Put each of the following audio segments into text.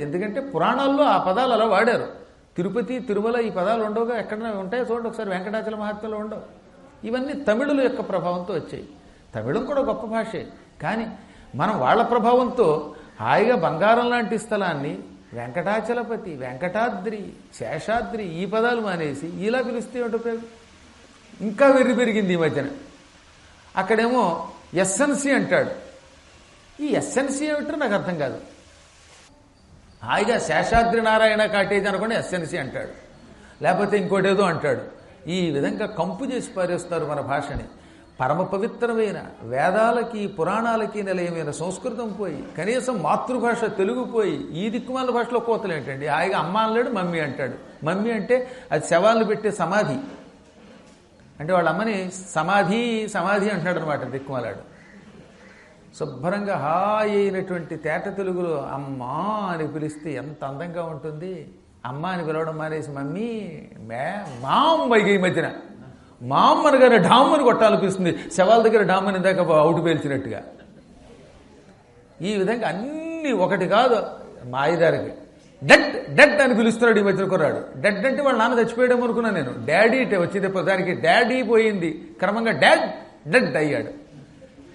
ఎందుకంటే పురాణాల్లో ఆ పదాలు అలా వాడారు. తిరుపతి తిరుమల ఈ పదాలు ఉండవుగా ఎక్కడ ఉంటాయో చూడండి ఒకసారి వెంకటాచల మహాత్మ్యంలో ఉండవు. ఇవన్నీ తమిళుల యొక్క ప్రభావంతో వచ్చాయి. తమిళం కూడా గొప్ప భాషే. కానీ మనం వాళ్ళ ప్రభావంతో హాయిగా బంగారం లాంటి స్థలాన్ని వెంకటాచలపతి వెంకటాద్రి శేషాద్రి ఈ పదాలు మానేసి ఇలా పిలిస్తే ఏమిటి ఉపయోగం? ఇంకా వెర్రి పెరిగింది ఈ మధ్యన. అక్కడేమో ఎస్ఎన్సి అంటాడు. ఈ ఎస్ఎన్సి ఏమిటో నాకు అర్థం కాదు. హాయిగా శేషాద్రి నారాయణ కాటేజ్ అనుకోండి ఎస్ఎన్సి అంటాడు. లేకపోతే ఇంకోటేదో అంటాడు. ఈ విధంగా కంపు చేసి పారేస్తారు మన భాషని. పరమ పవిత్రమైన వేదాలకి పురాణాలకి నిలయమైన సంస్కృతం పోయి కనీసం మాతృభాష తెలుగు పోయి ఈ దిక్కుమాల భాషలో కోతలు ఏంటండి హాయిగా అమ్మ అనలేడు మమ్మీ అంటాడు. మమ్మీ అంటే అది శవాలను పెట్టే సమాధి. అంటే వాళ్ళ అమ్మని సమాధి సమాధి అంటున్నాడు అనమాట దిక్కుమాలాడు. శుభ్రంగా హాయి అయినటువంటి తేట తెలుగులో అమ్మా అని పిలిస్తే ఎంత అందంగా ఉంటుంది. అమ్మ అని పిలవడం మానేసి మమ్మీ మే మామ్ పైగా ఈ మధ్యన. మామ్ అనగానే డామ్ అని కొట్టాలనిపిస్తుంది. శవాల దగ్గర డామ్ అని ఇందాక అవుటు పేల్చినట్టుగా. ఈ విధంగా అన్ని ఒకటి కాదు మాయదారికి డెడ్ డెడ్ అని పిలుస్తున్నాడు ఈ మధ్యన కుర్రాడు. డెడ్ అంటే వాళ్ళ నాన్న చచ్చిపోయాడేమో అనుకున్నాను నేను. డాడీ అంటే వచ్చింది దానికి డాడీ పోయింది. క్రమంగా డాడ్ డెడ్ అయ్యాడు.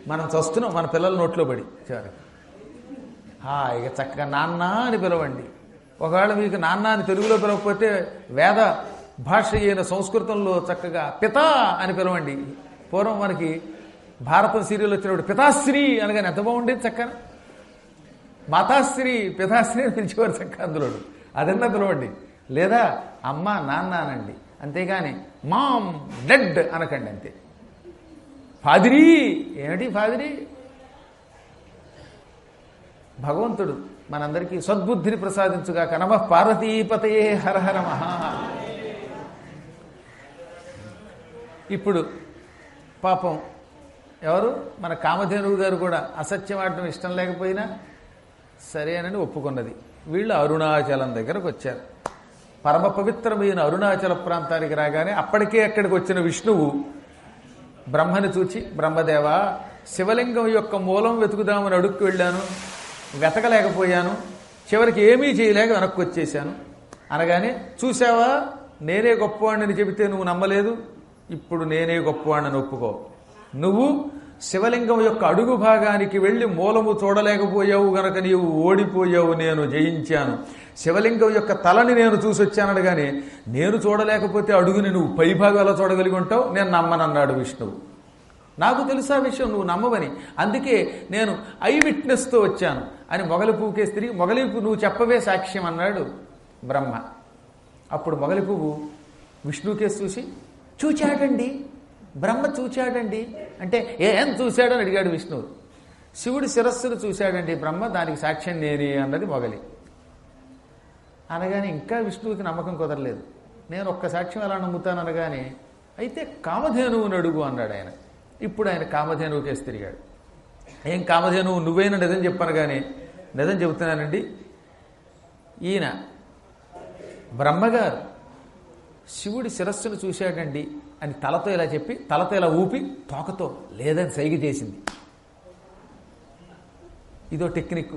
మనం చస్తున్నాం మన పిల్లల నోట్లో పడి. చివరికి ఇక చక్కగా నాన్న అని పిలవండి. ఒకవేళ మీకు నాన్న అని తెలుగులో పిలవకపోతే వేద భాష అయిన సంస్కృతంలో చక్కగా పితా అని పిలవండి. పూర్వం మనకి భారతం సీరియల్ వచ్చినప్పుడు పితాశ్రీ అనగానే ఎంత బాగుండేది చక్కగా. మాతాశ్రీ పితాశ్రీ అని పిలిచేవారు చక్క అందులో అదన్నా పిలవండి. లేదా అమ్మ నాన్న అనండి. అంతేగాని మామ్ డెడ్ అనకండి అంతే. ఫాదిరీ ఏమిటి ఫాదిరీ? భగవంతుడు మనందరికీ సద్బుద్ధిని ప్రసాదించుగా కనమ పార్వతీపతయే హరహర మహా. ఇప్పుడు పాపం ఎవరు? మన కామధేనువు గారు కూడా అసత్యం ఆడటం ఇష్టం లేకపోయినా సరేనని ఒప్పుకున్నది. వీళ్ళు అరుణాచలం దగ్గరకు వచ్చారు. పరమ పవిత్రమైన అరుణాచల ప్రాంతానికి రాగానే అప్పటికే అక్కడికి వచ్చిన విష్ణువు బ్రహ్మని చూచి బ్రహ్మదేవ శివలింగం యొక్క మూలం వెతుకుదామని అడుక్కు వెళ్ళాను వెతకలేకపోయాను చివరికి ఏమీ చేయలేక వెనక్కి వచ్చేసాను అనగానే చూసావా నేనే గొప్పవాడిని చెబితే నువ్వు నమ్మలేదు ఇప్పుడు నేనే గొప్పవాడిని ఒప్పుకో. నువ్వు శివలింగం యొక్క అడుగు భాగానికి వెళ్ళి మూలము చూడలేకపోయావు గనక నీవు ఓడిపోయావు నేను జయించాను. శివలింగం యొక్క తలని నేను చూసి వచ్చానడగానే నేను చూడలేకపోతే అడుగుని నువ్వు పైభాగం ఎలా చూడగలిగి ఉంటావు నేను నమ్మనన్నాడు విష్ణువు. నాకు తెలుసా విషయం నువ్వు నమ్మవని. అందుకే నేను ఐ విట్నెస్తో వచ్చాను. అని మొగలి పువ్వుకే స్త్రీ మొగలి పువ్వు నువ్వు చెప్పవే సాక్ష్యం అన్నాడు బ్రహ్మ. అప్పుడు మొగలి పువ్వు విష్ణుకేసి చూసి చూచాడండి బ్రహ్మ చూచాడండి. అంటే ఏం చూశాడని అడిగాడు విష్ణువు. శివుడి శిరస్సును చూశాడండి బ్రహ్మ దానికి సాక్ష్యం నేనే అన్నది మొగలి. అనగానే ఇంకా విష్ణువుకి నమ్మకం కుదరలేదు. నేను ఒక్క సాక్ష్యం ఎలా నమ్ముతాను అనగానే అయితే కామధేనువుని అడుగు అన్నాడు ఆయన. ఇప్పుడు ఆయన కామధేనువు కేసి తిరిగాడు. ఏం కామధేనువు? నువ్వైనా నిజం చెప్పాను కానీ నిజం చెబుతున్నానండి. ఈయన బ్రహ్మగారు శివుడి శిరస్సును చూశాడండి అని తలతో ఇలా చెప్పి తలతో ఇలా ఊపి తోకతో లేదని సైగ చేసింది. ఇదో టెక్నిక్.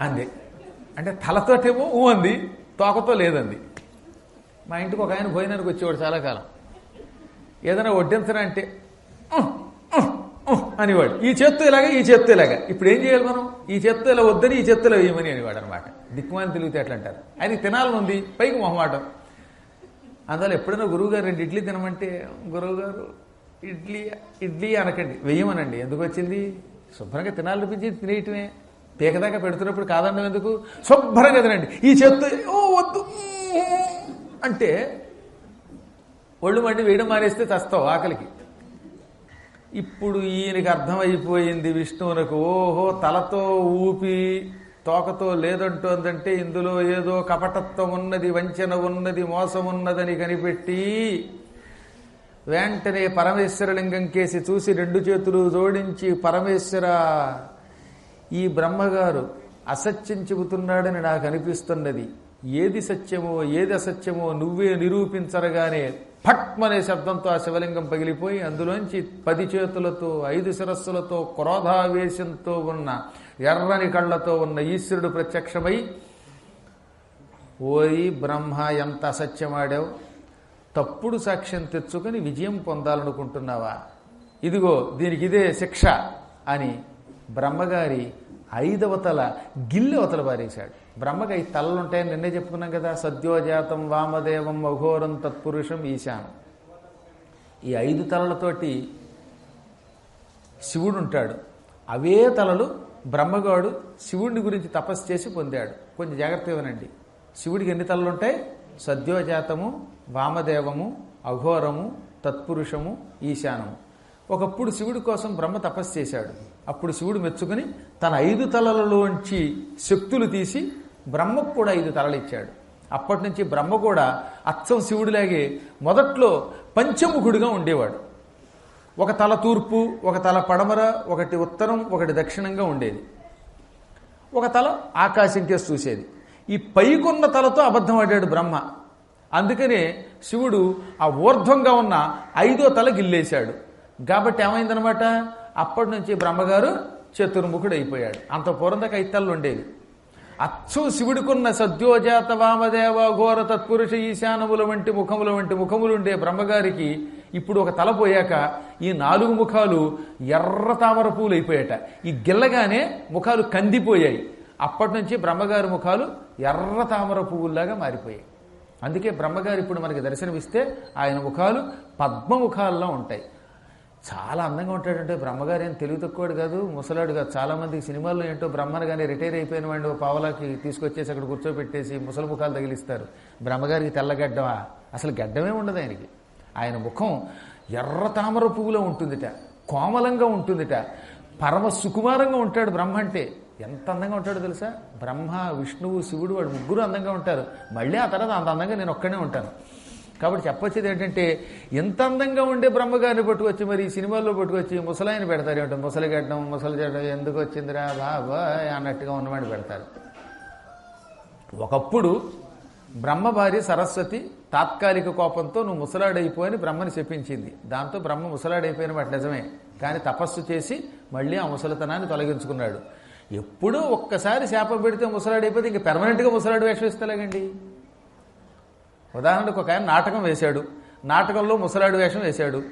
అంది. అంటే తలతోటేమో ఊ అంది తోకతో లేదంది. మా ఇంటికి ఒక ఆయన భోజనానికి వచ్చేవాడు చాలా కాలం. ఏదైనా వడ్డించరా అంటే అనేవాడు. ఈ చేత్తో ఇలాగా ఈ చేత్తో ఇలాగా. ఇప్పుడు ఏం చేయాలి మనం? ఈ చేత్తో ఇలా వద్దని ఈ చేత్తులో వేయమని అనేవాడు అనమాట. దిక్కుమాని తెలివితే ఎట్లా అంటారు? ఆయనకి తినాలని ఉంది పైకి మొహమాటం. అందువల్ల ఎప్పుడైనా గురువుగారు రెండు ఇడ్లీ తినమంటే గురువుగారు ఇడ్లీ ఇడ్లీ అనకండి వెయ్యమనండి ఎందుకు వచ్చింది? శుభ్రంగా తినాలనిపించి తినేయటమే. పీకదాకా పెడుతున్నప్పుడు కాదండం ఎందుకు? శుభ్రంగా తినండి. ఈ చేత్తో ఓ వద్దు. అంటే ఒళ్ళు మండి వేయడం మానేస్తే చస్తావు ఆకలికి. ఇప్పుడు ఈయనకి అర్థమైపోయింది విష్ణువునకు ఓహో తలతో ఊపి తోకతో లేదంటోందంటే ఇందులో ఏదో కపటత్వం ఉన్నది వంచన ఉన్నది మోసం ఉన్నదని కనిపెట్టి వెంటనే పరమేశ్వరలింగం కేసి చూసి రెండు చేతులు జోడించి పరమేశ్వర ఈ బ్రహ్మగారు అసత్యం చెబుతున్నాడని నాకు అనిపిస్తున్నది. ఏది సత్యమో ఏది అసత్యమో నువ్వే నిరూపించరగానే ఫట్మనే శబ్దంతో ఆ శివలింగం పగిలిపోయి అందులోంచి పది చేతులతో ఐదు శిరస్సులతో క్రోధావేశంతో ఉన్న ఎర్రని కళ్ళతో ఉన్న ఈశ్వరుడు ప్రత్యక్షమై ఓయి బ్రహ్మ ఎంత అసత్యమాడావు? తప్పుడు సాక్ష్యం తెచ్చుకొని విజయం పొందాలనుకుంటున్నావా? ఇదిగో దీనికి ఇదే శిక్ష అని బ్రహ్మగారి ఐదవతల గిల్లి అవతల పారేశాడు. బ్రహ్మకి ఐదు తలలు ఉంటాయని నిన్నే చెప్పుకున్నాం కదా సద్యోజాతం వామదేవం అఘోరం తత్పురుషం ఈశానం. ఈ ఐదు తలలతోటి శివుడు ఉంటాడు. అవే తలలు బ్రహ్మగాడు శివుడిని గురించి తపస్సు చేసి పొందాడు. కొంచెం జాగ్రత్త ఇవ్వనండి శివుడికి ఎన్ని తలలు ఉంటాయి సద్యోజాతము వామదేవము అఘోరము తత్పురుషము ఈశానము. ఒకప్పుడు శివుడి కోసం బ్రహ్మ తపస్సు చేశాడు. అప్పుడు శివుడు మెచ్చుకుని తన ఐదు తలలలోంచి శక్తులు తీసి బ్రహ్మకు కూడా ఐదు తలలు ఇచ్చాడు. అప్పటి నుంచి బ్రహ్మ కూడా అచ్చం శివుడిలాగే మొదట్లో పంచముఖుడిగా ఉండేవాడు. ఒక తల తూర్పు ఒక తల పడమర ఒకటి ఉత్తరం ఒకటి దక్షిణంగా ఉండేది. ఒక తల ఆకాశం కేసి చూసేది. ఈ పైకున్న తలతో అబద్ధం ఆడాడు బ్రహ్మ. అందుకనే శివుడు ఆ ఊర్ధ్వంగా ఉన్న ఐదో తల గిల్లేశాడు. కాబట్టి ఏమైందనమాట? అప్పటి నుంచి బ్రహ్మగారు చతుర్ముఖుడు అయిపోయాడు అంత పూర్వం ఇత్తళ్ళు ఉండేవి అచ్చు శివుడికున్న సద్యోజాత వామదేవ ఘోర తత్పురుష ఈశానముల వంటి ముఖముల వంటి ముఖములుండే బ్రహ్మగారికి ఇప్పుడు ఒక తల పోయాక ఈ నాలుగు ముఖాలు ఎర్ర తామర పూలు అయిపోయాట ఈ గిల్లగానే ముఖాలు కందిపోయాయి. అప్పటి నుంచి బ్రహ్మగారి ముఖాలు ఎర్ర తామర పువ్వుల్లాగా మారిపోయాయి. అందుకే బ్రహ్మగారు ఇప్పుడు మనకి దర్శనమిస్తే ఆయన ముఖాలు పద్మముఖాల్లో ఉంటాయి. చాలా అందంగా ఉంటాడంటే బ్రహ్మగారు ఏం తెలివి తక్కువడు కాదు ముసలాడు కాదు. చాలామందికి సినిమాల్లో ఏంటో బ్రహ్మను కానీ రిటైర్ అయిపోయిన వాడు పావలాకి తీసుకొచ్చేసి అక్కడ కూర్చోబెట్టేసి ముసలి ముఖాలు తగిలిస్తారు. బ్రహ్మగారికి తెల్లగడ్డమా అసలు గడ్డమే ఉండదు ఆయనకి. ఆయన ముఖం ఎర్ర తామర పువ్వులో ఉంటుందిట కోమలంగా ఉంటుందిట. పరమ సుకుమారంగా ఉంటాడు బ్రహ్మ అంటే. ఎంత అందంగా ఉంటాడో తెలుసా? బ్రహ్మ విష్ణువు శివుడు వాడు ముగ్గురు అందంగా ఉంటారు. మళ్ళీ ఆ తర్వాత అంత అందంగా నేను ఒక్కనే ఉంటాను. కాబట్టి చెప్పొచ్చేది ఏంటంటే ఎంత అందంగా ఉండే బ్రహ్మగారిని పట్టుకొచ్చి మరి ఈ సినిమాల్లో పట్టుకొచ్చి ముసలాయన పెడతారు ఏమిటో? ముసలి గడ్డం ముసలి గడ్డం ఎందుకు వచ్చిందిరా బాబా అన్నట్టుగా ఉన్నవాడిని పెడతారు. ఒకప్పుడు బ్రహ్మ భార్య సరస్వతి తాత్కాలిక కోపంతో నువ్వు ముసలాడైపోని బ్రహ్మని చెప్పించింది. దాంతో బ్రహ్మ ముసలాడైపోయిన మాట నిజమే. కానీ తపస్సు చేసి మళ్ళీ ఆ ముసలితనాన్ని తొలగించుకున్నాడు. ఎప్పుడూ ఒక్కసారి శాపం పెడితే ముసలాడైపోతే ఇంక పెర్మనెంట్గా ముసలాడు వేషం ఇస్తలేగండి ఉదాహరణకు ఒక ఆయన నాటకం వేశాడు. నాటకంలో ముసలాడు వేషం వేశాడు.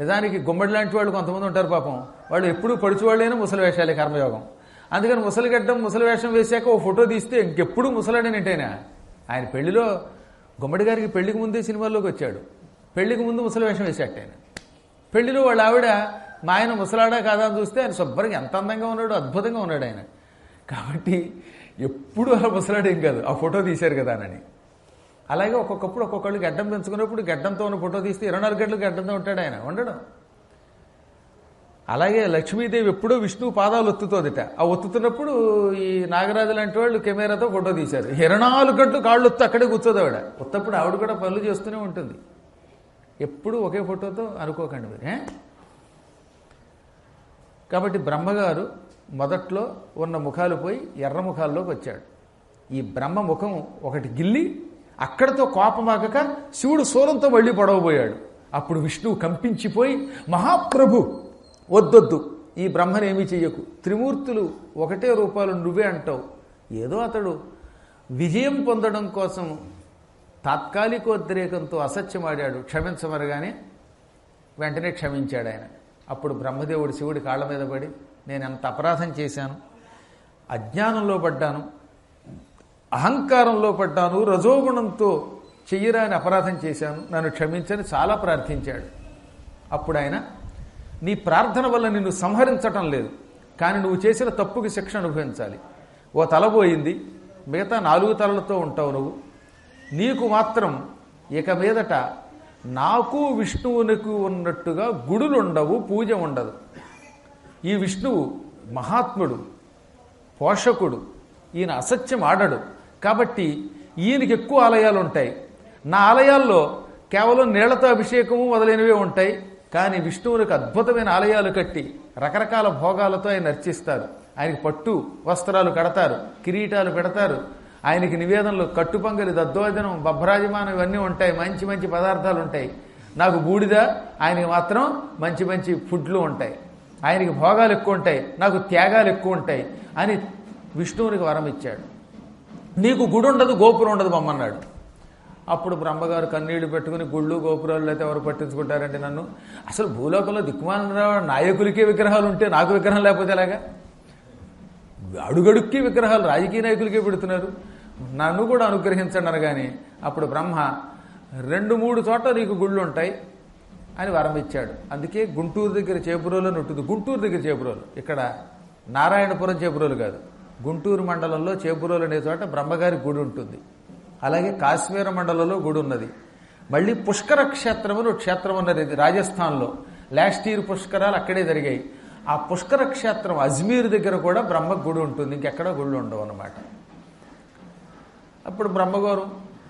నిజానికి గుమ్మడి లాంటి వాళ్ళు కొంతమంది ఉంటారు పాపం. వాళ్ళు ఎప్పుడూ పడుచువాళ్ళైనా ముసలి వేషాలే కర్మయోగం. అందుకని ముసలిగడ్డం ముసలి వేషం వేశాక ఓ ఫోటో తీస్తే ఇంకెప్పుడు ముసలాడేనంటేనా ఆయన పెళ్ళిలో గుమ్మడి గారికి పెళ్ళికి ముందే సినిమాల్లోకి వచ్చాడు. పెళ్ళికి ముందు ముసలి వేషం వేసేట ఆయన. పెళ్ళిలో వాళ్ళ ఆవిడ మా ఆయన ముసలాడా కాదా? అని చూస్తే ఆయన శుభ్రంగా ఎంత అందంగా ఉన్నాడు అద్భుతంగా ఉన్నాడు ఆయన. కాబట్టి ఎప్పుడు అలా ముసలాడేం కాదు. ఆ ఫోటో తీశారు కదా అని. అలాగే ఒక్కొక్కప్పుడు ఒక్కొక్కళ్ళు గడ్డం పెంచుకున్నప్పుడు గడ్డంతో ఉన్న ఫోటో తీస్తే ఇరవై నాలుగు గంటలు గడ్డంతో ఉంటాడు ఆయన ఉండడం. అలాగే లక్ష్మీదేవి ఎప్పుడో విష్ణువు పాదాలు ఒత్తుతోదిట. ఆ ఒత్తుతున్నప్పుడు ఈ నాగరాజు లాంటి వాళ్ళు కెమెరాతో ఫోటో తీశారు. ఇరవై నాలుగు గంటలు కాళ్ళు ఒత్తు అక్కడే కూర్చోదు ఆవిడ. ఒత్తప్పుడు ఆవిడ కూడా పనులు చేస్తూనే ఉంటుంది. ఎప్పుడు ఒకే ఫోటోతో అనుకోకండి మీరు కాబట్టి బ్రహ్మగారు మొదట్లో ఉన్న ముఖాలు పోయి ఎర్ర ముఖాల్లోకి వచ్చాడు. ఈ బ్రహ్మ ముఖం ఒకటి గిల్లి అక్కడతో కోపమాగక శివుడు సూరంతో మళ్ళీ పొడవబోయాడు. అప్పుడు విష్ణువు కంపించిపోయి మహాప్రభు వద్దొద్దు. ఈ బ్రహ్మనేమీ చెయ్యకు. త్రిమూర్తులు ఒకటే రూపాలు నువ్వే అంటావు. ఏదో అతడు విజయం పొందడం కోసం తాత్కాలికోద్రేకంతో అసత్యమాడాడు. క్షమించమరగానే వెంటనే క్షమించాడు ఆయన. అప్పుడు బ్రహ్మదేవుడు శివుడి కాళ్ళ మీద పడి నేను ఎంత అపరాధం చేశాను? అజ్ఞానంలో పడ్డాను. అహంకారంలో పడ్డాను రజోగుణంతో చెయ్యరాని అపరాధం చేశాను నన్ను క్షమించని చాలా ప్రార్థించాడు. అప్పుడు ఆయన నీ ప్రార్థన వల్ల నిన్ను సంహరించటం లేదు కానీ నువ్వు చేసిన తప్పుకి శిక్ష అనుభవించాలి. ఓ తల పోయింది మిగతా నాలుగు తలలతో ఉంటావు నువ్వు. నీకు మాత్రం ఇక మీదట నాకు విష్ణువునికి ఉన్నట్టుగా గుడులు ఉండవు పూజ ఉండదు. ఈ విష్ణువు మహాత్ముడు పోషకుడు ఈయన అసత్యం ఆడడు. కాబట్టి ఈయనకి ఎక్కువ ఆలయాలు ఉంటాయి. నా ఆలయాల్లో కేవలం నీళ్ళతో అభిషేకము మొదలైనవే ఉంటాయి. కానీ విష్ణువునికి అద్భుతమైన ఆలయాలు కట్టి రకరకాల భోగాలతో ఆయన అర్చిస్తారు ఆయనకి పట్టు వస్త్రాలు కడతారు కిరీటాలు పెడతారు. ఆయనకి నివేదనలు కట్టుపంగలి దద్దోజనం బభ్రాజమానం ఇవన్నీ ఉంటాయి. మంచి మంచి పదార్థాలు ఉంటాయి. నాకు బూడిద ఆయనకి మాత్రం మంచి మంచి ఫుడ్లు ఉంటాయి. ఆయనకి భోగాలు ఎక్కువ ఉంటాయి. నాకు త్యాగాలు ఎక్కువ ఉంటాయి అని విష్ణువునికి వరం ఇచ్చాడు. నీకు గుడి ఉండదు గోపురం ఉండదు బొమ్మన్నాడు. అప్పుడు బ్రహ్మగారు కన్నీళ్ళు పెట్టుకుని గుళ్ళు గోపురాలు అయితే ఎవరు పట్టించుకుంటారండి నన్ను? అసలు భూలోకంలో దిక్కుమాల నాయకులకే విగ్రహాలు ఉంటే నాకు విగ్రహం లేకపోతే ఎలాగా? అడుగడుక్కి విగ్రహాలు రాజకీయ నాయకులకే పెడుతున్నారు. నన్ను కూడా అనుగ్రహించండి అనగాని అప్పుడు బ్రహ్మ రెండు మూడు చోట్ల నీకు గుళ్ళు ఉంటాయి అని వరం ఇచ్చాడు. అందుకే గుంటూరు దగ్గర చేపురోలు అని ఉంటుంది. గుంటూరు దగ్గర చేపురోలు. ఇక్కడ నారాయణపురం చేపురోలు కాదు. గుంటూరు మండలంలో చేపురోలు అనే చోట బ్రహ్మగారి గుడి ఉంటుంది. అలాగే కాశ్మీర మండలంలో గుడి ఉన్నది. మళ్ళీ పుష్కర క్షేత్రం అని క్షేత్రం ఉన్నది. రాజస్థాన్లో. లాస్ట్ ఇయర్ పుష్కరాలు అక్కడే జరిగాయి. ఆ పుష్కర క్షేత్రం అజ్మీర్ దగ్గర కూడా బ్రహ్మ గుడి ఉంటుంది. ఇంకెక్కడ గుళ్ళు ఉండవు అన్నమాట. అప్పుడు బ్రహ్మగారు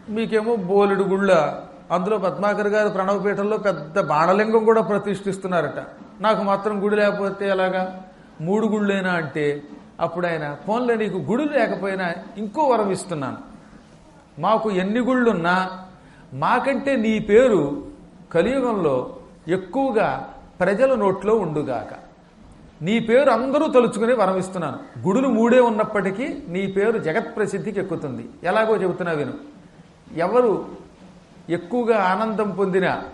మీకేమో బోలెడు గుళ్ళ. అందులో పద్మాకర్ గారు ప్రణవపీఠంలో పెద్ద బాణలింగం కూడా ప్రతిష్ఠిస్తున్నారట. నాకు మాత్రం గుడి లేకపోతే ఎలాగా? మూడు గుళ్ళైనా అంటే అప్పుడు ఆయన ఫోన్లో నీకు గుడులు లేకపోయినా ఇంకో వరం ఇస్తున్నాను. మాకు ఎన్ని గుళ్ళున్నా మాకంటే నీ పేరు కలియుగంలో ఎక్కువగా ప్రజల నోట్లో ఉండుగాక. నీ పేరు అందరూ తలుచుకుని వరమిస్తున్నాను గుడులు మూడే ఉన్నప్పటికీ నీ పేరు జగత్ ప్రసిద్ధికి ఎక్కుతుంది. ఎలాగో చెబుతున్నా విను. ఎవరు ఎక్కువగా ఆనందం పొందినా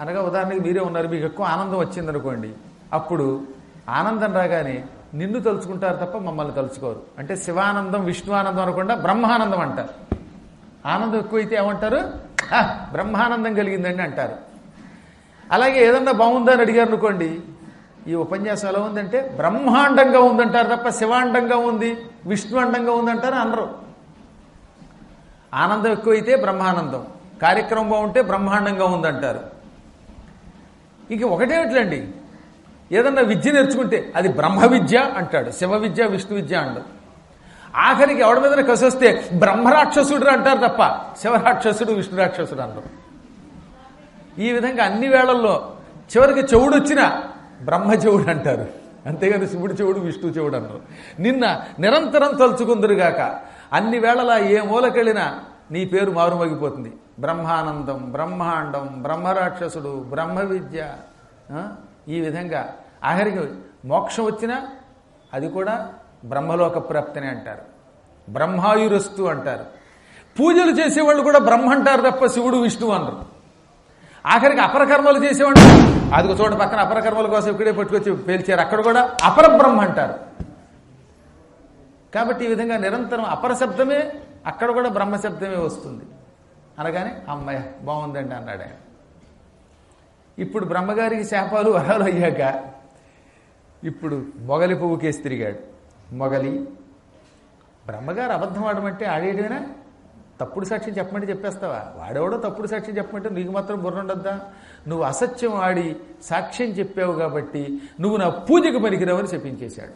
అనగా ఉదాహరణకి మీరే ఉన్నారు మీకు ఎక్కువ ఆనందం వచ్చిందనుకోండి అప్పుడు ఆనందం రాగానే నిన్ను తలుచుకుంటారు తప్ప మమ్మల్ని తలుచుకోరు. అంటే శివానందం విష్ణు ఆనందం అనకుండా బ్రహ్మానందం అంటారు. ఆనందం ఎక్కువైతే ఏమంటారు? బ్రహ్మానందం కలిగిందండి అంటారు. అలాగే ఏదన్నా బాగుందా అని అడిగారు అనుకోండి ఈ ఉపన్యాసం ఎలా ఉందంటే బ్రహ్మాండంగా ఉందంటారు తప్ప శివాండంగా ఉంది విష్ణు అండంగా ఉందంటారు అనరు. ఆనందం ఎక్కువైతే బ్రహ్మానందం. కార్యక్రమం బాగుంటే బ్రహ్మాండంగా ఉందంటారు. ఇంక ఒకటేమిట్లండి ఏదన్నా విద్య నేర్చుకుంటే అది బ్రహ్మ విద్య అంటాడు శివ విద్య విష్ణు విద్య అంటాడు. ఆఖరికి ఎవడి మీద కసొస్తే బ్రహ్మరాక్షసుడు అంటారు తప్ప శివరాక్షసుడు విష్ణు రాక్షసుడు అంటారు. ఈ విధంగా అన్ని వేళల్లో చివరికి చెవుడు వచ్చినా బ్రహ్మ చెవుడు అంటారు. అంతేగాని శివుడు చెవుడు విష్ణు చెవుడు అంటారు. నిన్న నిరంతరం తలుచుకుందరుగాక అన్ని వేళలా ఏ మూలకెళ్ళినా నీ పేరు మారుమగిపోతుంది. బ్రహ్మానందం బ్రహ్మాండం బ్రహ్మరాక్షసుడు బ్రహ్మ విద్య ఈ విధంగా ఆఖరికి మోక్షం వచ్చినా అది కూడా బ్రహ్మలోక ప్రాప్తిని అంటారు. బ్రహ్మాయురస్తు అంటారు. పూజలు చేసేవాళ్ళు కూడా బ్రహ్మ అంటారు తప్ప శివుడు విష్ణువు అనరు. ఆఖరికి అపరకర్మలు చేసేవాళ్ళు అది చోట పక్కన అపరకర్మల కోసం ఇక్కడే పట్టుకొచ్చి పేల్చారు. అక్కడ కూడా అపర బ్రహ్మ అంటారు. కాబట్టి ఈ విధంగా నిరంతరం అపర శబ్దమే అక్కడ కూడా బ్రహ్మ శబ్దమే వస్తుంది. అనగానే అమ్మాయి బాగుందండి అన్నాడు ఆయన. ఇప్పుడు బ్రహ్మగారికి శాపాలు వరాలు అయ్యాక ఇప్పుడు మొగలి పువ్వుకేసి తిరిగాడు. మొగలి బ్రహ్మగారు అబద్ధం ఆడమంటే ఆడేయడమేనా? తప్పుడు సాక్ష్యం చెప్పమంటే చెప్పేస్తావా? వాడెవడో తప్పుడు సాక్ష్యం చెప్పమంటే నీకు మాత్రం బుర్ర ఉండద్దా? నువ్వు అసత్యం ఆడి సాక్ష్యం చెప్పావు కాబట్టి నువ్వు నా పూజకు పనికిరావని చెప్పించేశాడు.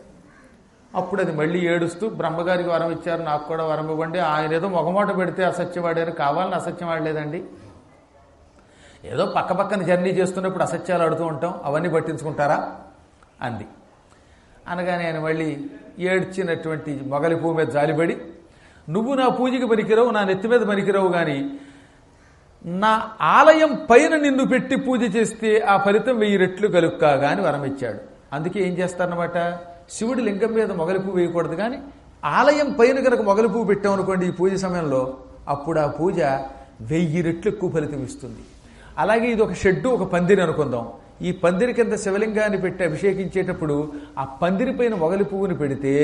అప్పుడు అది మళ్ళీ ఏడుస్తూ బ్రహ్మగారికి వరం ఇచ్చారు నాకు కూడా వరం ఇవ్వండి ఆయన ఏదో మొగమాట పెడితే అసత్యం ఆడారు కావాలని అసత్యం ఆడలేదండి. ఏదో పక్క పక్కన జర్నీ చేస్తున్నప్పుడు అసత్యాలు ఆడుతూ ఉంటాం అవన్నీ పట్టించుకుంటారా? అంది. అనగానే ఆయన మళ్ళీ ఏడ్చినటువంటి మొగలి పువ్వు మీద జాలిపడి నువ్వు నా పూజకి పనికిరావు నా నెత్తి మీద పనికిరావు కానీ నా ఆలయం పైన నిన్ను పెట్టి పూజ చేస్తే ఆ ఫలితం వెయ్యి రెట్లు కలుక్కాగా అని వరమిచ్చాడు అందుకే ఏం చేస్తారనమాట శివుడి లింగం మీద మొగలి పువ్వు వేయకూడదు కానీ ఆలయం పైన కనుక మొగలి పువ్వు పెట్టామనుకోండి ఈ పూజ సమయంలో అప్పుడు ఆ పూజ వెయ్యి రెట్లు ఎక్కువ ఫలితం ఇస్తుంది. అలాగే ఇది ఒక షెడ్డు ఒక పందిరి అనుకుందాం. ఈ పందిరి కింద శివలింగాన్ని పెట్టి అభిషేకించేటప్పుడు ఆ పందిరి పైన మొగలి పువ్వుని పెడితే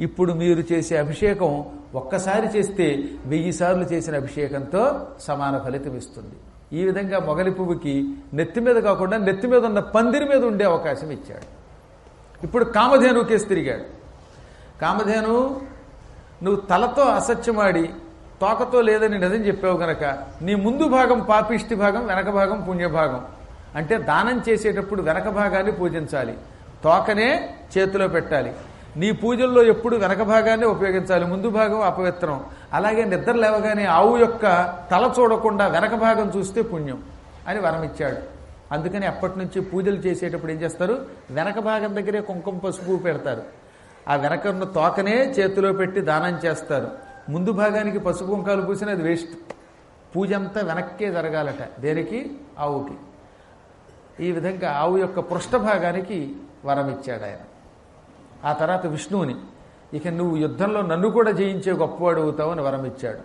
ఇప్పుడు మీరు చేసే అభిషేకం ఒక్కసారి చేస్తే వెయ్యి సార్లు చేసిన అభిషేకంతో సమాన ఫలితం ఇస్తుంది. ఈ విధంగా మొగలి పువ్వుకి నెత్తి మీద కాకుండా నెత్తి మీద ఉన్న పందిరి మీద ఉండే అవకాశం ఇచ్చాడు. ఇప్పుడు కామధేను కేసు తిరిగాడు. కామధేను నువ్వు తలతో అసత్యమాడి తోకతో లేదని నిజం చెప్పావు గనక నీ ముందు భాగం పాపిష్టి భాగం వెనక భాగం పుణ్యభాగం. అంటే దానం చేసేటప్పుడు వెనక భాగాన్ని పూజించాలి. తోకనే చేతిలో పెట్టాలి. నీ పూజల్లో ఎప్పుడు వెనక భాగాన్ని ఉపయోగించాలి. ముందు భాగం అపవిత్రం. అలాగే నిద్ర లేవగానే ఆవు యొక్క తల చూడకుండా వెనక భాగం చూస్తే పుణ్యం అని వరమిచ్చాడు. అందుకని అప్పటి నుంచి పూజలు చేసేటప్పుడు ఏం చేస్తారు? వెనక భాగం దగ్గరే కుంకుమ పసుపు పెడతారు. ఆ వెనకన్న తోకనే చేతిలో పెట్టి దానం చేస్తారు. ముందు భాగానికి పసుపు కుంకాలు పూసిన అది వేస్ట్ పూజ అంతా వెనక్కే జరగాలట. దేనికి? ఆవుకి. ఈ విధంగా ఆవు యొక్క పృష్ఠభాగానికి వరం ఇచ్చాడు ఆయన. ఆ తర్వాత విష్ణువుని. ఇక నువ్వు యుద్ధంలో నన్ను కూడా జయించే గొప్పవాడు అవుతావని వరం ఇచ్చాడు.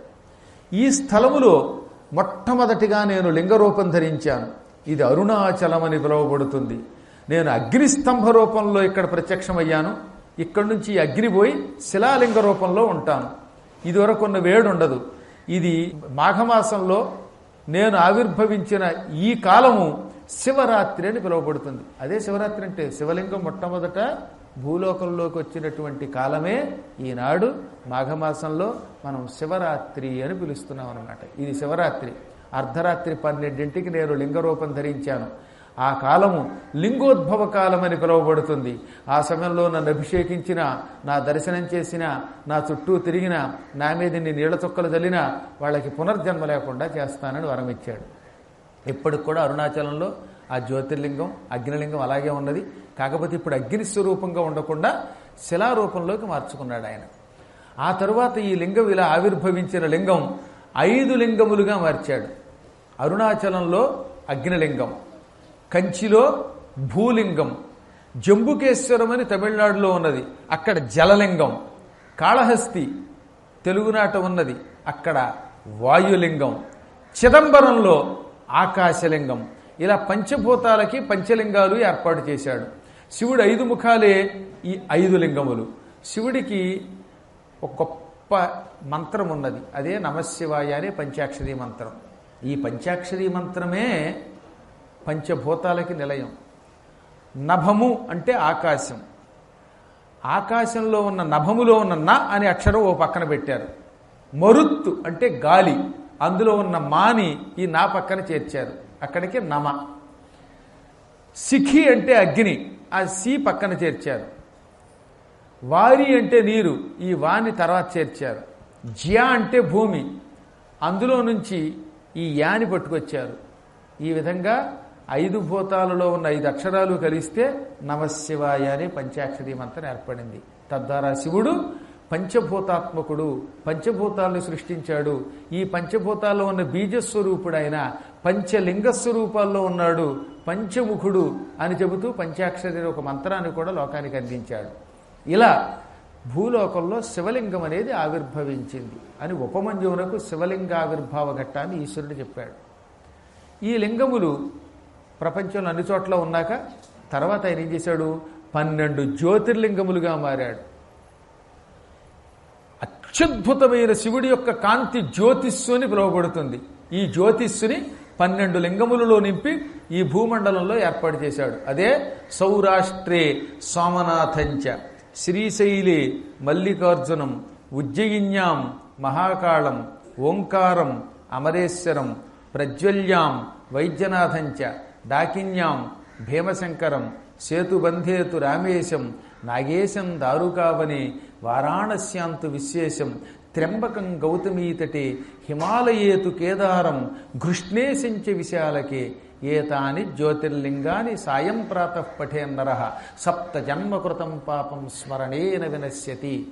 ఈ స్థలములో మొట్టమొదటిగా నేను లింగరూపం ధరించాను. ఇది అరుణాచలం అని పిలువబడుతుంది. నేను అగ్నిస్తంభ రూపంలో ఇక్కడ ప్రత్యక్షమయ్యాను. ఇక్కడి నుంచి అగ్నిపోయి అగ్ని పోయి శిలాలింగ రూపంలో ఉంటాను. ఇదివరకు ఉన్న వేడు ఉండదు. ఇది మాఘమాసంలో నేను ఆవిర్భవించిన ఈ కాలము శివరాత్రి అని పిలువబడుతుంది. అదే శివరాత్రి అంటే శివలింగం మొట్టమొదట భూలోకంలోకి వచ్చినటువంటి కాలమే ఈనాడు మాఘమాసంలో మనం శివరాత్రి అని పిలుస్తున్నాం అనమాట ఇది శివరాత్రి. అర్ధరాత్రి పన్నెండింటికి నేను లింగరూపం ధరించాను. ఆ కాలము లింగోద్భవ కాలం అని పిలువబడుతుంది. ఆ సమయంలో నన్ను అభిషేకించిన నా దర్శనం చేసిన నా చుట్టూ తిరిగిన నా మీద నీ నీళ్ళ చుక్కలు చల్లిన వాళ్ళకి పునర్జన్మ లేకుండా చేస్తానని వరం ఇచ్చాడు. ఇప్పటికి కూడా అరుణాచలంలో ఆ జ్యోతిర్లింగం అగ్నిలింగం అలాగే ఉన్నది. కాకపోతే ఇప్పుడు అగ్ని స్వరూపంగా ఉండకుండా శిలారూపంలోకి మార్చుకున్నాడు ఆయన. ఆ తరువాత ఈ లింగం ఇలా ఆవిర్భవించిన లింగం ఐదు లింగములుగా మార్చాడు. అరుణాచలంలో అగ్నిలింగం కంచిలో భూలింగం. జంబుకేశ్వరం అని తమిళనాడులో ఉన్నది. అక్కడ జలలింగం. కాళహస్తి తెలుగునాట ఉన్నది. అక్కడ వాయులింగం. చిదంబరంలో ఆకాశలింగం. ఇలా పంచభూతాలకి పంచలింగాలు ఏర్పాటు చేశాడు. శివుడు ఐదు ముఖాలే ఈ ఐదు లింగములు. శివుడికి ఒక గొప్ప మంత్రం ఉన్నది అదే నమశివాయ అనే పంచాక్షరీ మంత్రం. ఈ పంచాక్షరీ మంత్రమే పంచభూతాలకి నిలయం. నభము అంటే ఆకాశం. ఆకాశంలో ఉన్న నభములో ఉన్న న అనే అక్షరం ఓ పక్కన పెట్టారు. మరుత్తు అంటే గాలి. అందులో ఉన్న మాని ఈ నా పక్కన చేర్చారు. అక్కడికి నమ. సిఖి అంటే అగ్ని. ఆ సి పక్కన చేర్చారు. వారి అంటే నీరు. ఈ వాని తర్వాత చేర్చారు. జ్యా అంటే భూమి. అందులో నుంచి ఈ యాని పట్టుకొచ్చారు. ఈ విధంగా ఐదు భూతాలలో ఉన్న ఐదు అక్షరాలు కలిస్తే నమశివాయ అనే పంచాక్షరీ మంత్రం ఏర్పడింది. తద్వారా శివుడు పంచభూతాత్మకుడు పంచభూతాలను సృష్టించాడు. ఈ పంచభూతాల్లో ఉన్న బీజస్వరూపుడైన పంచలింగ స్వరూపాల్లో ఉన్నాడు పంచముఖుడు అని చెబుతూ పంచాక్షరి ఒక మంత్రాన్ని కూడా లోకానికి అందించాడు. ఇలా భూలోకంలో శివలింగం అనేది ఆవిర్భవించింది అని ఉపమంజువునకు శివలింగ ఆవిర్భావ ఘట్టాన్ని ఈశ్వరుడు చెప్పాడు. ఈ లింగములు ప్రపంచంలో అన్ని చోట్ల ఉన్నాక తర్వాత ఆయన ఏం చేశాడు? పన్నెండు జ్యోతిర్లింగములుగా మారాడు. అత్యద్భుతమైన శివుడి యొక్క కాంతి జ్యోతిస్సు అని పిలువబడుతుంది. ఈ జ్యోతిస్సుని పన్నెండు లింగములలో నింపి ఈ భూమండలంలో ఏర్పాటు చేశాడు. అదే సౌరాష్ట్రే సోమనాథంచ శ్రీశైలి మల్లికార్జునం ఉజ్జయిన్యాం మహాకాళం ఓంకారం అమరేశ్వరం ప్రజ్వల్యాం వైద్యనాథంచ డాకిన్యాం భీమశంకరం సేతుబంధేతు రామేశం నాగేశం దారుకావని వారాణస్యాంతు విశేషం త్ర్యంబకం గౌతమీతటి హిమాలయేతు కేదారం ఘృష్ణేశంచ విశాలకే ఏతాని జ్యోతిర్లింగాని సాయం ప్రాతః పఠేన్నర సప్త జన్మకృతం పాపం స్మరణేన వినశ్యతి.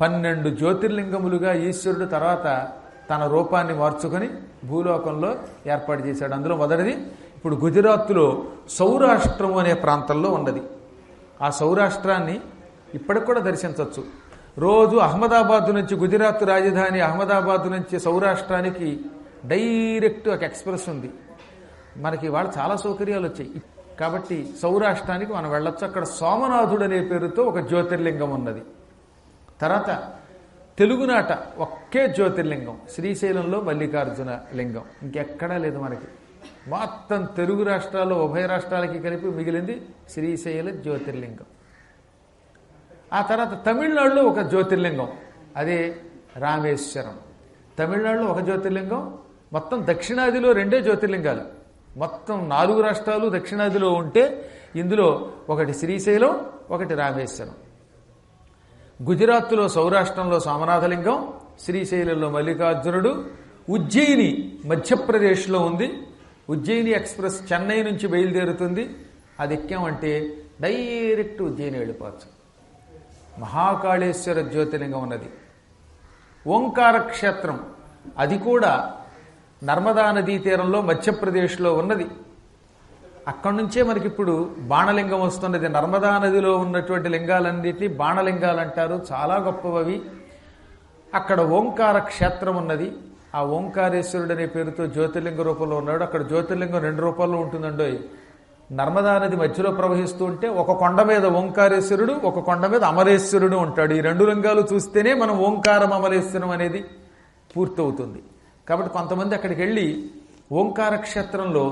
పన్నెండు జ్యోతిర్లింగములుగా ఈశ్వరుడు తర్వాత తన రూపాన్ని మార్చుకొని భూలోకంలో ఏర్పాటు చేశాడు. అందులో మొదటిది ఇప్పుడు గుజరాత్లో సౌరాష్ట్రం అనే ప్రాంతంలో ఉన్నది. ఆ సౌరాష్ట్రాన్ని ఇప్పటికి కూడా దర్శించవచ్చు. రోజు అహ్మదాబాద్ నుంచి గుజరాత్ రాజధాని అహ్మదాబాద్ నుంచి సౌరాష్ట్రానికి డైరెక్ట్ ఒక ఎక్స్ప్రెస్ ఉంది. మనకి వాళ్ళ చాలా సౌకర్యాలు వచ్చాయి. కాబట్టి సౌరాష్ట్రానికి మనం వెళ్ళొచ్చు. అక్కడ సోమనాథుడు అనే పేరుతో ఒక జ్యోతిర్లింగం ఉన్నది. తర్వాత తెలుగునాట ఒకే జ్యోతిర్లింగం. శ్రీశైలంలో మల్లికార్జున లింగం. ఇంకెక్కడా లేదు మనకి. మొత్తం తెలుగు రాష్ట్రాల్లో ఉభయ రాష్ట్రాలకి కలిపి మిగిలింది శ్రీశైల జ్యోతిర్లింగం. ఆ తర్వాత తమిళనాడులో ఒక జ్యోతిర్లింగం అదే రామేశ్వరం. తమిళనాడులో ఒక జ్యోతిర్లింగం మొత్తం దక్షిణాదిలో రెండే జ్యోతిర్లింగాలు. మొత్తం నాలుగు రాష్ట్రాలు దక్షిణాదిలో ఉంటే ఇందులో ఒకటి శ్రీశైలం ఒకటి రామేశ్వరం. గుజరాత్లో సౌరాష్ట్రంలో సోమనాథలింగం శ్రీశైలంలో మల్లికార్జునుడు ఉజ్జయిని మధ్యప్రదేశ్లో ఉంది. ఉజ్జయిని ఎక్స్ప్రెస్ చెన్నై నుంచి బయలుదేరుతుంది. అది ఎక్కామంటే డైరెక్ట్ ఉజ్జయిని వెళ్ళిపోవచ్చు. మహాకాళేశ్వర జ్యోతిర్లింగం ఉన్నది. ఓంకార క్షేత్రం అది కూడా నర్మదా నదీ తీరంలో మధ్యప్రదేశ్లో ఉన్నది. అక్కడి నుంచే మనకి ఇప్పుడు బాణలింగం వస్తున్నది. నర్మదా నదిలో ఉన్నటువంటి లింగాలన్నిటినీ బాణలింగాలు అంటారు చాలా గొప్పవి. అక్కడ ఓంకార క్షేత్రం ఉన్నది. ఆ ఓంకారేశ్వరుడు అనే పేరుతో జ్యోతిర్లింగ రూపంలో ఉన్నాడు. అక్కడ జ్యోతిర్లింగం రెండు రూపాల్లో ఉంటుందండోయ్ నర్మదా నది మధ్యలో ప్రవహిస్తూ ఉంటే ఒక కొండ మీద ఓంకారేశ్వరుడు ఒక కొండ మీద అమరేశ్వరుడు ఉంటాడు. ఈ రెండు లింగాలు చూస్తేనే మనం ఓంకారం అమరేశ్వరం అనేది పూర్తవుతుంది. కాబట్టి కొంతమంది అక్కడికి వెళ్ళి ఓంకార క్షేత్రంలో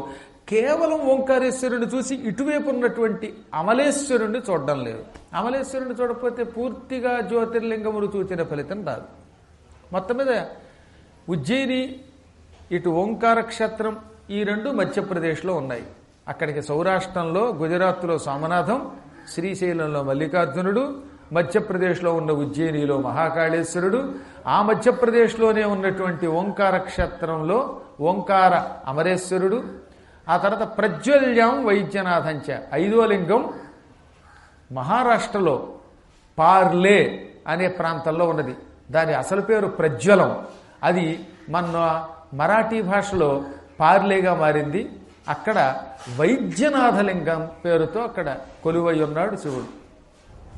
కేవలం ఓంకారేశ్వరుని చూసి ఇటువైపు ఉన్నటువంటి అమలేశ్వరుణ్ణి చూడడం లేదు. అమలేశ్వరుని చూడకపోతే పూర్తిగా జ్యోతిర్లింగములు చూచిన ఫలితం రాదు. మొత్తం మీద ఉజ్జయిని ఇటు ఓంకార క్షేత్రం ఈ రెండు మధ్యప్రదేశ్లో ఉన్నాయి. అక్కడికి సౌరాష్ట్రంలో గుజరాత్లో సోమనాథం శ్రీశైలంలో మల్లికార్జునుడు మధ్యప్రదేశ్లో ఉన్న ఉజ్జయినిలో మహాకాళేశ్వరుడు ఆ మధ్యప్రదేశ్లోనే ఉన్నటువంటి ఓంకార క్షేత్రంలో ఓంకార అమరేశ్వరుడు ఆ తర్వాత ప్రజ్వల్యం వైద్యనాథంచ ఐదో లింగం మహారాష్ట్రలో పార్లే అనే ప్రాంతంలో ఉన్నది. దాని అసలు పేరు ప్రజ్వలం. అది మన మరాఠీ భాషలో పార్లేగా మారింది. అక్కడ వైద్యనాథలింగం పేరుతో అక్కడ కొలువై ఉన్నాడు శివుడు.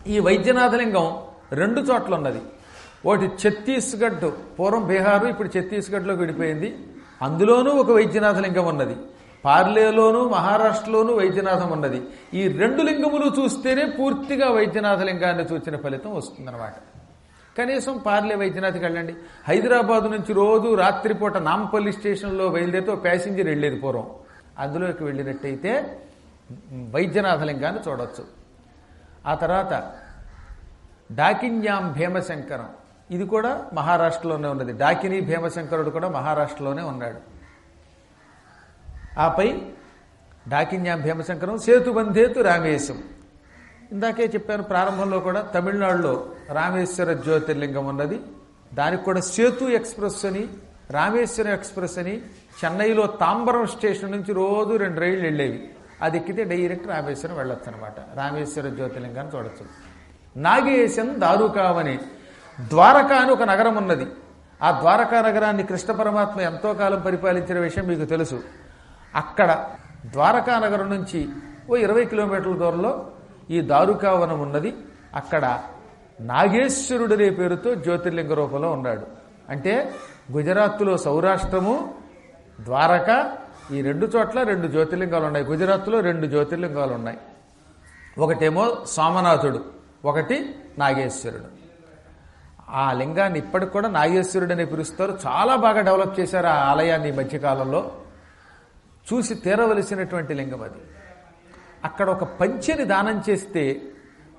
ఈ వైద్యనాథలింగం రెండు చోట్ల ఉన్నది ఒకటి ఛత్తీస్గఢ్ పూర్వం బీహారు ఇప్పుడు ఛత్తీస్గఢ్లో విడిపోయింది. అందులోనూ ఒక వైద్యనాథలింగం ఉన్నది. పార్లేలోను మహారాష్ట్రలోను వైద్యనాథం ఉన్నది. ఈ రెండు లింగములు చూస్తేనే పూర్తిగా వైద్యనాథలింగాన్ని చూసిన ఫలితం వస్తుందన్నమాట. కనీసం పార్లే వైద్యనాథ్కి వెళ్ళండి. హైదరాబాద్ నుంచి రోజు రాత్రిపూట నాంపల్లి స్టేషన్లో బయలుదేరితే ప్యాసింజర్ వెళ్ళేది పూర్వం. అందులోకి వెళ్ళినట్టయితే వైద్యనాథలింగాన్ని చూడవచ్చు ఆ తర్వాత డాకిన్యాం భీమశంకరం. ఇది కూడా మహారాష్ట్రలోనే ఉన్నది. డాకిని భీమశంకరుడు కూడా మహారాష్ట్రలోనే ఉన్నాడు. ఆపై డాకిన్యాం భీమశంకరం సేతుబంధేతు రామేశం. ఇందాకే చెప్పాను ప్రారంభంలో కూడా తమిళనాడులో రామేశ్వర జ్యోతిర్లింగం ఉన్నది. దానికి కూడా సేతు ఎక్స్ప్రెస్ అని రామేశ్వరం ఎక్స్ప్రెస్ అని చెన్నైలో తాంబరం స్టేషన్ నుంచి రోజు రెండు రైళ్ళు వెళ్ళేవి. అది ఎక్కితే డైరెక్ట్ రామేశ్వరం వెళ్ళొచ్చు అనమాట రామేశ్వర జ్యోతిర్లింగాన్ని చూడొచ్చు. నాగేశం దారుకావని ద్వారకా అని ఒక నగరం ఉన్నది. ఆ ద్వారకా నగరాన్ని కృష్ణ పరమాత్మ ఎంతో కాలం పరిపాలించిన విషయం మీకు తెలుసు. అక్కడ ద్వారకా నగరం నుంచి ఓ ఇరవై కిలోమీటర్ల దూరంలో ఈ దారుకావనం ఉన్నది. అక్కడ నాగేశ్వరుడనే పేరుతో జ్యోతిర్లింగ రూపంలో ఉన్నాడు. అంటే గుజరాత్లో సౌరాష్ట్రము ద్వారక ఈ రెండు చోట్ల రెండు జ్యోతిర్లింగాలు ఉన్నాయి. గుజరాత్లో రెండు జ్యోతిర్లింగాలు ఉన్నాయి. ఒకటేమో సోమనాథుడు ఒకటి నాగేశ్వరుడు. ఆ లింగాన్ని ఇప్పటికి కూడా నాగేశ్వరుడు అని పిలుస్తారు. చాలా బాగా డెవలప్ చేశారు ఆ ఆలయాన్ని ఈ మధ్యకాలంలో. చూసి తీరవలసినటువంటి లింగం అది. అక్కడ ఒక పంచెని దానం చేస్తే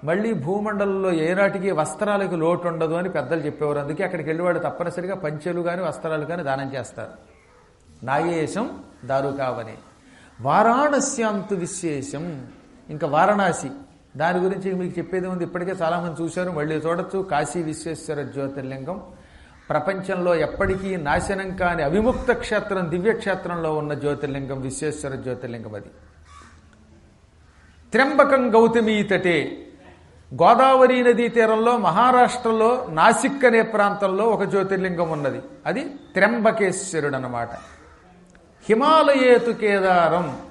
మళ్ళీ భూమండలంలో ఏనాటికి వస్త్రాలకు లోటు ఉండదు అని పెద్దలు చెప్పేవారు. అందుకే అక్కడికి వెళ్ళేవాడు తప్పనిసరిగా పంచెలు కానీ వస్త్రాలు కానీ దానం చేస్తారు. నాగేశం దారుకావని వారాణస్యాంతు విశేషం. ఇంకా వారణాసి. దాని గురించి మీకు చెప్పేది ఉంది. ఇప్పటికే చాలామంది చూశారు. మళ్ళీ చూడొచ్చు. కాశీ విశ్వేశ్వర జ్యోతిర్లింగం. ప్రపంచంలో ఎప్పటికీ నాశనం కాని అవిముక్త క్షేత్రం దివ్యక్షేత్రంలో ఉన్న జ్యోతిర్లింగం విశ్వేశ్వర జ్యోతిర్లింగం అది. త్ర్యంబకం గౌతమీ తటే. గోదావరి నదీ తీరంలో మహారాష్ట్రలో నాసిక్ అనే ప్రాంతంలో ఒక జ్యోతిర్లింగం ఉన్నది. అది త్ర్యంబకేశ్వరుడు అన్నమాట. హిమాలయేతు కేదారం.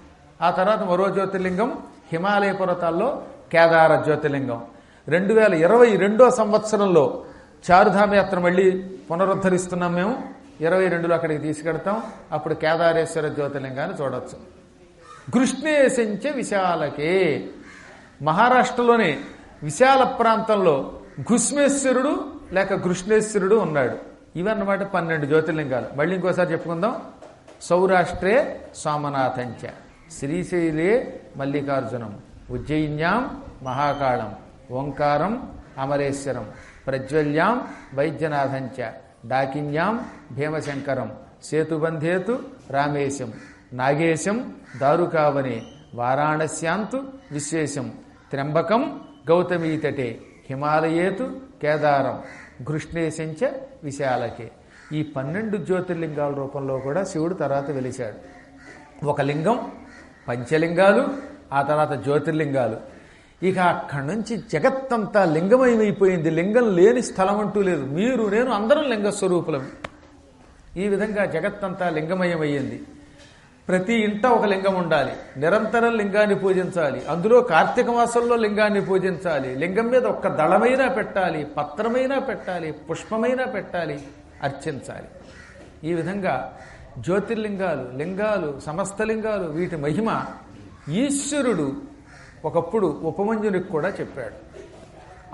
ఆ తర్వాత మరో జ్యోతిర్లింగం హిమాలయ పర్వతాల్లో కేదార జ్యోతిర్లింగం. రెండు వేల ఇరవై రెండో సంవత్సరంలో చారుధామ యాత్ర మళ్ళీ పునరుద్ధరిస్తున్నాం మేము. ఇరవై రెండులో అక్కడికి తీసుకెడతాం. అప్పుడు కేదారేశ్వర జ్యోతిర్లింగాన్ని చూడవచ్చు కృష్ణేశంచ విశాలకే. మహారాష్ట్రలోనే విశాల ప్రాంతంలో ఘుష్మేశ్వరుడు లేక కృష్ణేశ్వరుడు ఉన్నాడు. ఇవన్నమాట పన్నెండు జ్యోతిర్లింగాలు. మళ్ళీ ఇంకోసారి చెప్పుకుందాం. సౌరాష్ట్రే సోమనాథంచ శ్రీశైలే మల్లికార్జునం. ఉజ్జయిన్యాం మహాకాళం. ఓంకారం అమరేశ్వరం. ప్రజ్వల్యాం వైద్యనాథంచ. డాకిన్యాం భీమశంకరం. సేతుబంధేతు రామేశం. నాగేశం దారుకావని. వారాణస్యాంతు విశేషం త్ర్యంబకం గౌతమీతటే హిమాలయేతు కేదారం కృష్ణేశంచ విశాలకే. ఈ పన్నెండు జ్యోతిర్లింగాల రూపంలో కూడా శివుడు తర్వాత వెలిశాడు. ఒక లింగం పంచలింగాలు ఆ తర్వాత జ్యోతిర్లింగాలు. ఇక అక్కడి నుంచి జగత్తంతా లింగమయమైపోయింది. లింగం లేని స్థలం అంటూ లేదు. మీరు నేను అందరం లింగ స్వరూపులం ఈ విధంగా జగత్తంతా లింగమయమయ్యింది. ప్రతి ఇంట ఒక లింగం ఉండాలి. నిరంతరం లింగాన్ని పూజించాలి. అందులో కార్తీక మాసంలో లింగాన్ని పూజించాలి. లింగం మీద ఒక్క దళమైనా పెట్టాలి పత్రమైనా పెట్టాలి పుష్పమైనా పెట్టాలి అర్చించాలి. ఈ విధంగా జ్యోతిర్లింగాలు లింగాలు సమస్త లింగాలు వీటి మహిమ ఈశ్వరుడు ఒకప్పుడు ఉపమంజునికి కూడా చెప్పాడు.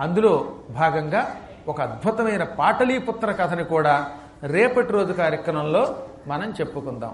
అందులో భాగంగా ఒక అద్భుతమైన పాటలీపుత్ర కథని కూడా రేపటి రోజు కార్యక్రమంలో మనం చెప్పుకుందాం.